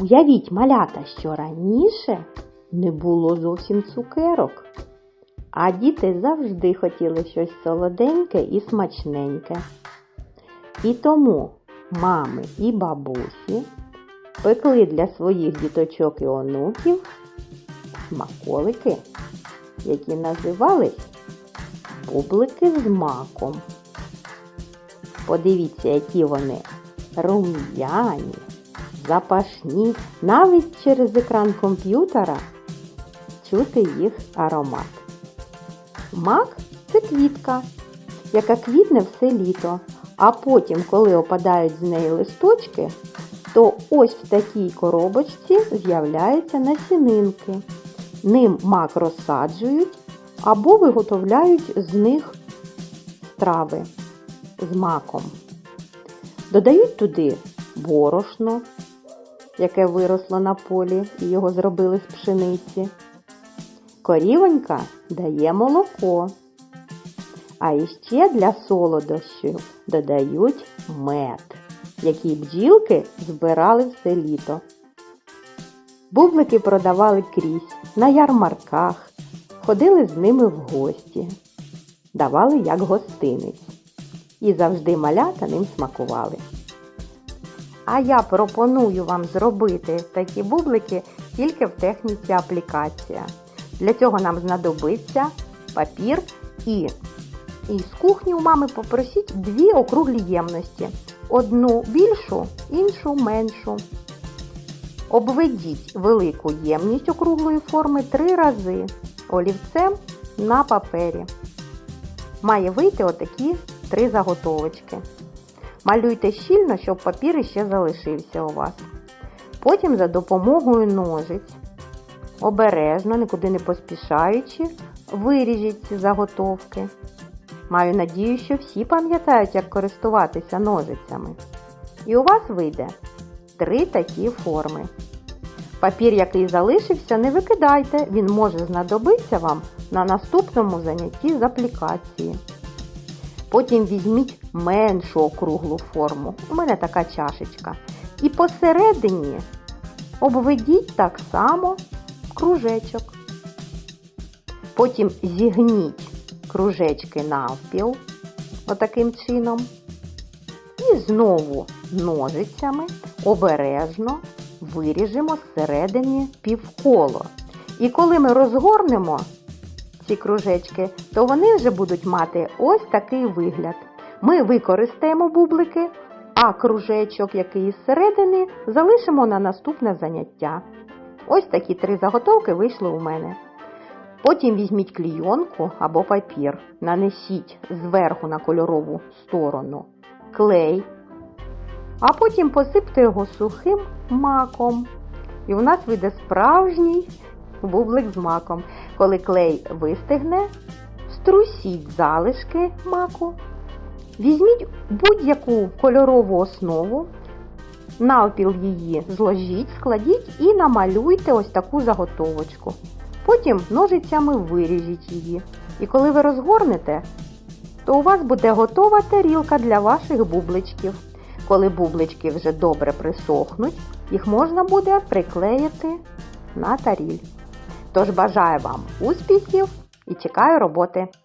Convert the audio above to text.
Уявіть, малята, що раніше не було зовсім цукерок. А діти завжди хотіли щось солоденьке і смачненьке. І тому мами і бабусі пекли для своїх діточок і онуків смаколики, які називались бублики з маком. Подивіться, які вони рум'яні, запашні, навіть через екран комп'ютера чути їх аромат. Мак це квітка, яка квітне все літо, а потім, коли опадають з неї листочки, то ось в такій коробочці з'являються насінинки. Ним мак розсаджують або виготовляють з них страви з маком. Додають туди борошно, яке виросло на полі і його зробили з пшениці. Корівонька дає молоко. А іще для солодощів додають мед, який бджілки збирали все літо. Бублики продавали крізь, на ярмарках, ходили з ними в гості, давали як гостинець. І завжди малята ним смакували. А я пропоную вам зробити такі бублики тільки в техніці аплікація. Для цього нам знадобиться папір і із кухні у мами попросіть дві округлі ємності. Одну більшу, іншу меншу. Обведіть велику ємність округлої форми три рази олівцем на папері. Має вийти отакі три заготовочки. Малюйте щільно, щоб папір іще залишився у вас. Потім за допомогою ножиць, обережно, нікуди не поспішаючи, виріжіть ці заготовки. Маю надію, що всі пам'ятають, як користуватися ножицями. І у вас вийде три такі форми. Папір, який залишився, не викидайте, він може знадобитися вам на наступному занятті з аплікації. Потім візьміть меншу округлу форму. У мене така чашечка. І посередині обведіть так само кружечок. Потім зігніть кружечки навпіл, отаким чином. І знову ножицями обережно виріжемо зсередині півколо. І коли ми розгорнемо ці кружечки, то вони вже будуть мати ось такий вигляд. Ми використаємо бублики, а кружечок, який зсередини, залишимо на наступне заняття. Ось такі три заготовки вийшли у мене. Потім візьміть клійонку або папір, нанесіть зверху на кольорову сторону клей, а потім посипте його сухим маком. І у нас вийде справжній бублик з маком. Коли клей вистигне, струсіть залишки маку, візьміть будь-яку кольорову основу, навпіл її зложіть, складіть і намалюйте ось таку заготовочку. Потім ножицями виріжіть її. І коли ви розгорнете, то у вас буде готова тарілка для ваших бубличків. Коли бублички вже добре присохнуть, їх можна буде приклеїти на таріль. Тож бажаю вам успіхів і чекаю роботи!